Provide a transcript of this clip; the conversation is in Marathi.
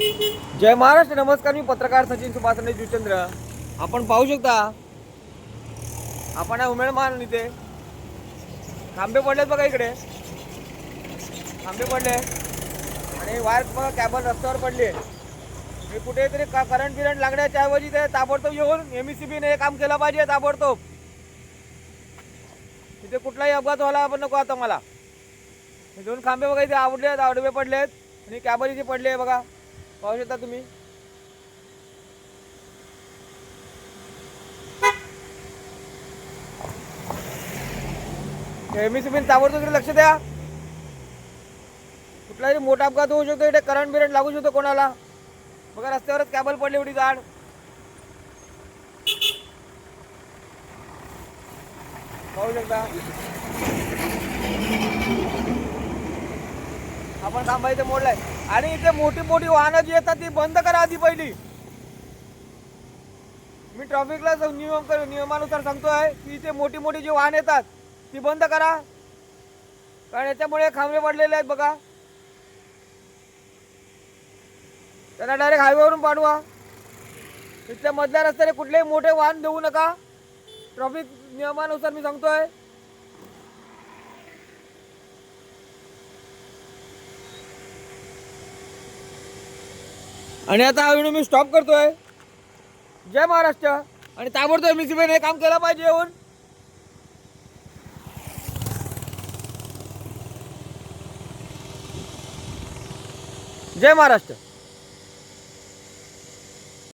जय महाराष्ट्र नमस्कार मी पत्रकार सचिन सुभाषने जुचंद्र आपण पाहू शकता आपण आहे उमेळमान इथे. खांबे पडलेत बघा इकडे. खांबे पडले. आणि वायर बघा कॅबल रस्त्यावर पडली हे कुठेतरी का करंट बिरंट लागण्याच्या ऐवजी ते ताबडतोब येऊन एम सी बीने हे काम केलं पाहिजे ताबडतोब. तिथे कुठलाही अपघात व्हायला पण नको आता मला. हे दोन खांबे बघा इथे आवडले आहेत आडवे पडलेत आणि कॅबल इथे पडली आहे बघा. पाहू शकता तुम्ही. एम तुम्ही ताबडतोब लक्ष द्या. कुठलाही मोठा अपघात होऊ शकतो इथे करंट बिरंट लागू शकतो कोणाला. बघा रस्त्यावरच कॅबल पडली एवढी जाड. पाहू शकता. आपण थांबा इथे मोडलाय. आणि इथे मोठी मोठी वाहनं जी येतात ती बंद करा आधी पहिली. मी ट्रॅफिकला नियम कर- नियमानुसार सांगतोय की इथे मोठी मोठी जी वाहन येतात ती बंद करा. कारण याच्यामुळे खांबे पडलेले आहेत बघा. त्यांना डायरेक्ट हायवेवरून पाठवा. इथल्या मधल्या रस्त्याने कुठलेही मोठे वाहन देऊ नका. ट्रॅफिक नियमानुसार मी सांगतोय. आणि आता हा व्हिडिओ मी स्टॉप करतोय. जय महाराष्ट्र. आणि ताबडतोब मी हे काम केलं पाहिजे येऊन. जय महाराष्ट्र.